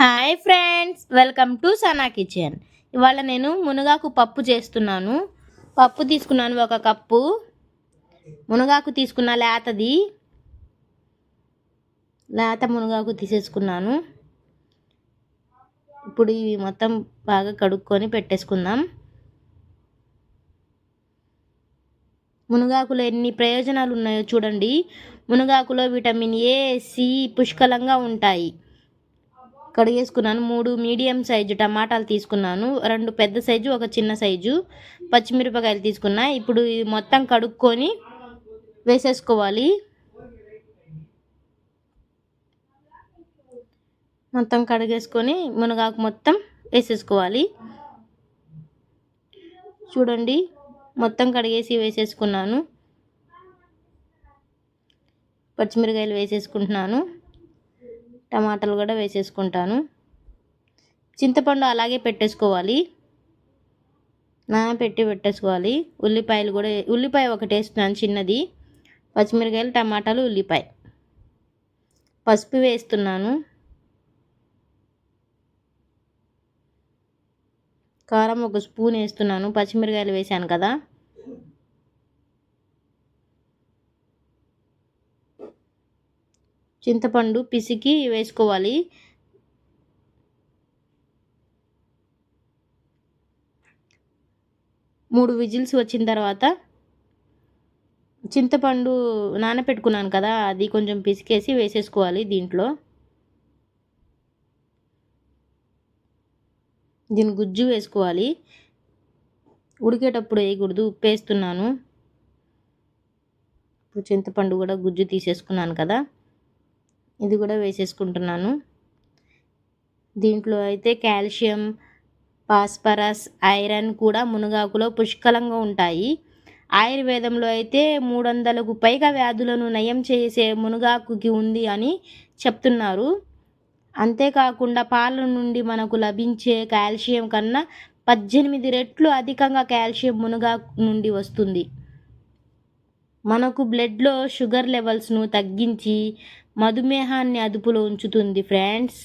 Hi friends welcome to Sana kitchen. ఇవాళ నేను మునగాకు పప్పు చేస్తున్నాను. పప్పు తీసుకున్నాను ఒక కప్పు. మునగాకు తీసుకున్న లేతది. లేత మునగాకు తీసేసుకున్నాను. ఇప్పుడు ఇవి మొత్తం బాగా కడుక్కొని పెట్టేసుకుందాం. మునగాకులో ఎన్ని ప్రయోజనాలు ఉన్నాయో చూడండి. మునగాకులో విటమిన్ ఏ సి పుష్కలంగా ఉంటాయి. కడిగేసుకున్నాను. మూడు మీడియం సైజు టమాటాలు తీసుకున్నాను. రెండు పెద్ద సైజు ఒక చిన్న సైజు పచ్చిమిరపకాయలు తీసుకున్నా. ఇప్పుడు ఇది మొత్తం కడుక్కొని వేసేసుకోవాలి. మొత్తం కడిగేసుకొని మునగాకు మొత్తం వేసేసుకోవాలి. చూడండి మొత్తం కడిగేసి వేసేసుకున్నాను. పచ్చిమిరకాయలు వేసేసుకుంటున్నాను. టమాటాలు కూడా వేసేసుకుంటాను. చింతపండు అలాగే పెట్టేసుకోవాలి. నానబెట్టి పెట్టేసుకోవాలి. ఉల్లిపాయలు కూడా ఉల్లిపాయ ఒకటి వేస్తున్నాను చిన్నది. పచ్చిమిరకాయలు టమాటాలు ఉల్లిపాయ. పసుపు వేస్తున్నాను. కారం ఒక స్పూన్ వేస్తున్నాను. పచ్చిమిరకాయలు వేసాను కదా. చింతపండు పిసికి వేసుకోవాలి. మూడు విజిల్స్ వచ్చిన తర్వాత చింతపండు నానపెట్టుకున్నాను కదా అది కొంచెం పిసికేసి వేసేసుకోవాలి దీంట్లో. దీని గుజ్జు వేసుకోవాలి. ఉడికేటప్పుడు వేయకూడదు ఉప్పు వేస్తున్నాను. ఇప్పుడు చింతపండు కూడా గుజ్జు తీసేసుకున్నాను కదా. ఇది కూడా వేసేసుకుంటున్నాను. దీంట్లో అయితే కాల్షియం ఫాస్ఫరస్ ఐరన్ కూడా మునగాకులో పుష్కలంగా ఉంటాయి. ఆయుర్వేదంలో అయితే మూడు వందలకు పైగా వ్యాధులను నయం చేసే మునగాకుకి ఉంది అని చెప్తున్నారు. అంతేకాకుండా పాల నుండి మనకు లభించే కాల్షియం కన్నా పద్దెనిమిది రెట్లు అధికంగా కాల్షియం మునగాకు నుండి వస్తుంది. మనకు బ్లడ్లో షుగర్ లెవెల్స్ను తగ్గించి మధుమేహాన్ని అదుపులో ఉంచుతుంది ఫ్రెండ్స్.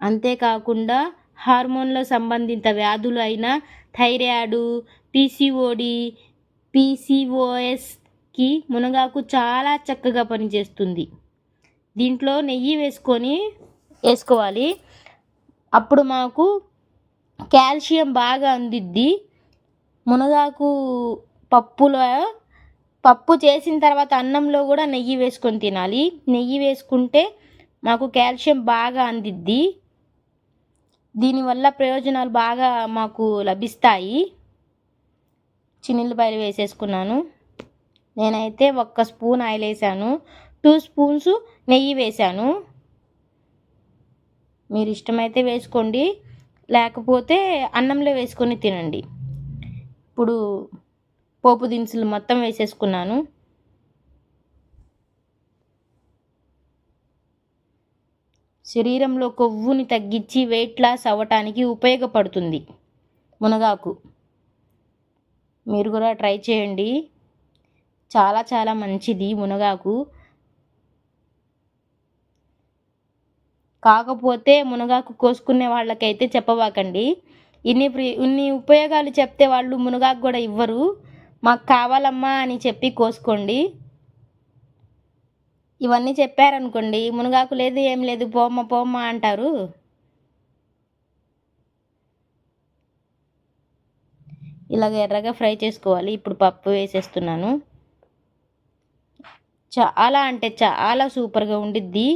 అంతేకాకుండా హార్మోన్ల సంబంధిత వ్యాధులు అయిన థైరాయిడు పీసీఓడి పీసీఓఎస్కి మునగాకు చాలా చక్కగా పనిచేస్తుంది. దీంట్లో నెయ్యి వేసుకొని వేసుకోవాలి. అప్పుడు మాకు కాల్షియం బాగా అందిద్ది. మునగాకు పప్పులో పప్పు చేసిన తర్వాత అన్నంలో కూడా నెయ్యి వేసుకొని తినాలి. నెయ్యి వేసుకుంటే మాకు కాల్షియం బాగా అందిద్ది. దీనివల్ల ప్రయోజనాలు బాగా మాకు లభిస్తాయి. చిన్నులపాయలు వేసేసుకున్నాను. నేనైతే ఒక్క స్పూన్ ఆయిల్ వేసాను. టూ స్పూన్స్ నెయ్యి వేసాను. మీరు ఇష్టమైతే వేసుకోండి. లేకపోతే అన్నంలో వేసుకొని తినండి. ఇప్పుడు పోపు దినుసులు మొత్తం వేసేసుకున్నాను. శరీరంలో కొవ్వుని తగ్గించి వెయిట్ లాస్ అవ్వటానికి ఉపయోగపడుతుంది. మునగాకు. మీరు కూడా ట్రై చేయండి. చాలా చాలా మంచిది మునగాకు. కాకపోతే మునగాకు కోసుకునే వాళ్ళకైతే చెప్పవాకండి. ఇన్ని ఇన్ని ఉపయోగాలు చెప్తే వాళ్ళు మునగాకు కూడా ఇవ్వరు. మాకు కావాలమ్మా అని చెప్పి కోసుకోండి. ఇవన్నీ చెప్పారనుకోండి మునగాకు లేదు ఏం లేదు పోమ్మ పోమ్మ అంటారు. ఇలాగ ఎర్రగా ఫ్రై చేసుకోవాలి. ఇప్పుడు పప్పు వేసేస్తున్నాను. చాలా అంటే చాలా సూపర్గా ఉండిద్ది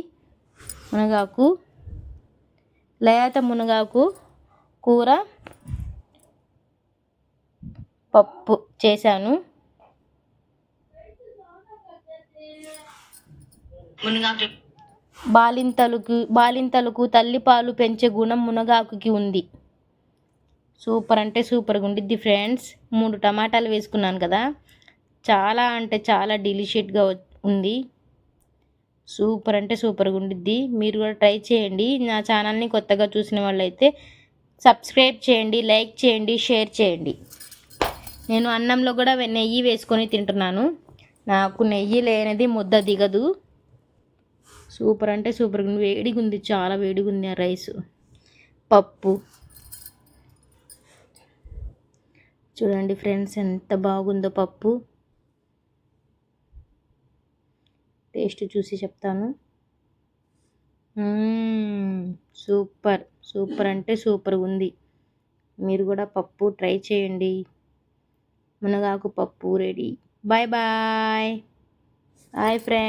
మునగాకు. లేత మునగాకు కూర. పప్పు చేశాను. బాలింతలకు బాలింతలకు తల్లిపాలు పెంచే గుణం మునగాకుకి ఉంది. సూపర్ అంటే సూపర్గా ఉండిద్ది ఫ్రెండ్స్. మూడు టమాటాలు వేసుకున్నాను కదా. చాలా అంటే చాలా డెలిషియట్గా ఉంది. సూపర్ అంటే సూపర్గా ఉండిద్ది. మీరు కూడా ట్రై చేయండి. నా ఛానల్ని కొత్తగా చూసిన వాళ్ళైతే సబ్స్క్రైబ్ చేయండి లైక్ చేయండి షేర్ చేయండి. నేను అన్నంలో కూడా నెయ్యి వేసుకొని తింటున్నాను. నాకు నెయ్యి లేనిది ముద్ద దిగదు. సూపర్ అంటే సూపర్ వేడిగా ఉంది చాలా వేడిగా ఉంది ఆ రైస్. పప్పు. చూడండి ఫ్రెండ్స్ ఎంత బాగుందో పప్పు. టేస్ట్ చూసి చెప్తాను. సూపర్ సూపర్ అంటే సూపర్ ఉంది. మీరు కూడా పప్పు ట్రై చేయండి. మునగాకు పప్పు ready. Bye bye. Hi friend.